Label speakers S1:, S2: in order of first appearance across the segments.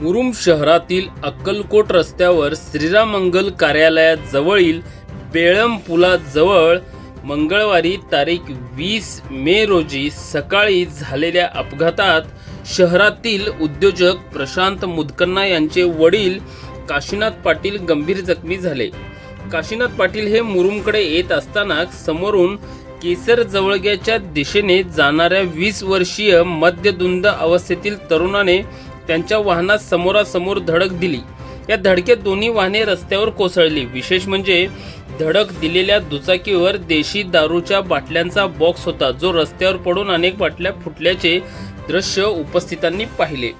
S1: मुरुम शहरातील अक्कलकोट रस्त्यावर श्रीरामंगल कार्यालयाजवळील बेळम पुलाजवळ मंगळवारी तारीख वीस मे रोजी सकाळी झालेल्या अपघातात शहरातील उद्योजक प्रशांत मुदकन्ना यांचे वडील काशीनाथ पाटील गंभीर जखमी झाले. काशीनाथ पाटील हे मुरुमकडे येत असताना समोरून केसर जवळग्याच्या दिशेने जाणाऱ्या वीस वर्षीय मद्यधुंद अवस्थेतील तरुणाने त्यांच्या वाहनात समोरासमोर धडक दिली. या धडकेत दोन्ही वाहने रस्त्यावर कोसळली. विशेष म्हणजे धडक दिलेल्या दुचाकीवर देशी दारूच्या बाटल्यांचा बॉक्स होता जो रस्त्यावर पडून अनेक बाटल्या फुटल्याचे दृश्य उपस्थितांनी पाहिले.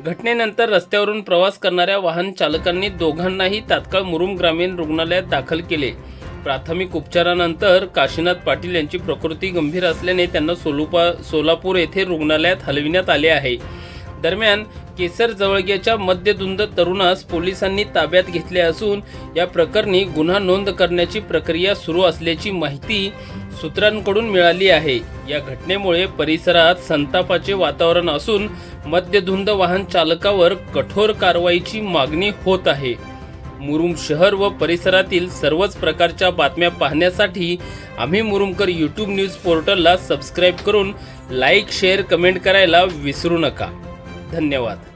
S1: घटनेनंतर रस्त्यावरून प्रवास करणाऱ्या वाहन चालकांनी दोघांनाही तात्काळ मुरुम ग्रामीण रुग्णालयात दाखल केले. प्राथमिक उपचारानंतर काशीनाथ पाटील यांची प्रकृती गंभीर असल्याने त्यांना सोलुपा सोलापूर येथे रुग्णालयात हलविण्यात आले आहे. दरम्यान केसर जवळग्याच्या मद्यधुंद तरुणास पोलिसांनी ताब्यात घेतले असून या प्रकरणी गुन्हा नोंद करण्याची प्रक्रिया सुरू असल्याची माहिती सूत्रांकडून मिळाली आहे. या घटनेमुळे परिसरात संतापाचे वातावरण असून मद्यधुंद वाहन चालकावर कठोर कारवाईची मागणी होत आहे. मुरुम शहर व परिसरातील सर्वच प्रकारच्या बातम्या पाहण्यासाठी आम्ही मुरुमकर यूट्यूब न्यूज पोर्टलला सबस्क्राईब करून लाईक शेअर कमेंट करायला विसरू नका. धन्यवाद.